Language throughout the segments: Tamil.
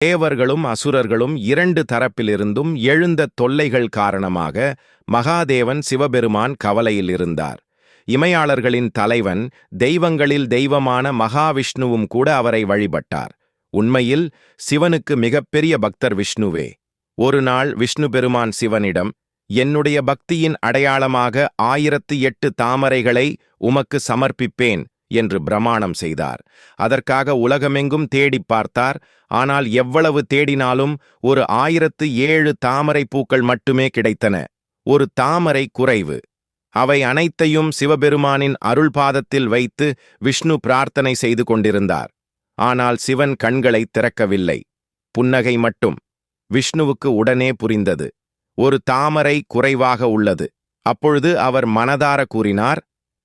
தேவர்களும் அசுரர்களும் இரண்டு தரப்பிலிருந்தும் எழுந்த தொல்லைகள் காரணமாக மகாதேவன் சிவபெருமான் கவலையில் இருந்தார். இமையாளர்களின் தலைவன் தெய்வங்களில் தெய்வமான மகாவிஷ்ணுவும் கூட அவரை வழிபட்டார். உண்மையில் சிவனுக்கு மிகப்பெரிய பக்தர் விஷ்ணுவே. ஒரு நாள் விஷ்ணு பெருமான் சிவனிடம் என்னுடைய பக்தியின் அடையாளமாக ஆயிரத்து எட்டு தாமரைகளை உமக்கு சமர்ப்பிப்பேன். என்று பிரமாணம் செய்தார். அதற்காக உலகமெங்கும் தேடிப் பார்த்தார். ஆனால் எவ்வளவு தேடினாலும் ஒரு ஆயிரத்து ஏழு தாமரை பூக்கள் மட்டுமே கிடைத்தன. ஒரு தாமரை குறைவு. அவை அனைத்தையும் சிவபெருமானின் அருள் பாதத்தில் வைத்து விஷ்ணு பிரார்த்தனை செய்து கொண்டிருந்தார். ஆனால் சிவன் கண்களை திறக்கவில்லை. புன்னகை மட்டும். விஷ்ணுவுக்கு உடனே புரிந்தது. ஒரு தாமரை குறைவாக உள்ளது. அப்பொழுது அவர் மனதார கூறினார்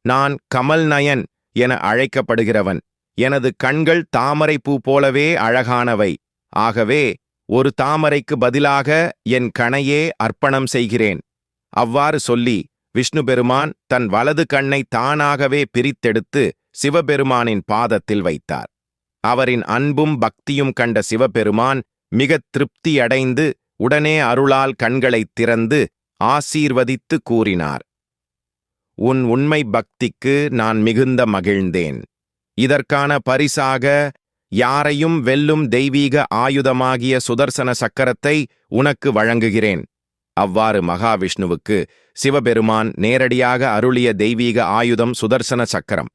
நான் கமல் நயன் என அழைக்கப்படுகிறவன். எனது கண்கள் தாமரை பூ போலவே அழகானவை. ஆகவே ஒரு தாமரைக்கு பதிலாக என் கணையே அர்ப்பணம் செய்கிறேன். அவ்வாறு சொல்லி விஷ்ணு பெருமான் தன் வலது கண்ணை தானாகவே பிரித்தெடுத்து சிவபெருமானின் பாதத்தில் வைத்தார். அவரின் அன்பும் பக்தியும் கண்ட சிவபெருமான் மிகத் திருப்தியடைந்து உடனே அருளால் கண்களைத் திறந்து ஆசீர்வதித்து கூறினார். உன் உண்மை பக்திக்கு நான் மிகுந்த மகிழ்ந்தேன். இதற்கான பரிசாக யாரையும் வெல்லும் தெய்வீக ஆயுதமாகிய சுதர்சன சக்கரத்தை உனக்கு வழங்குகிறேன். அவ்வாறு மகாவிஷ்ணுவுக்கு சிவபெருமான் நேரடியாக அருளிய தெய்வீக ஆயுதம் சுதர்சன சக்கரம்.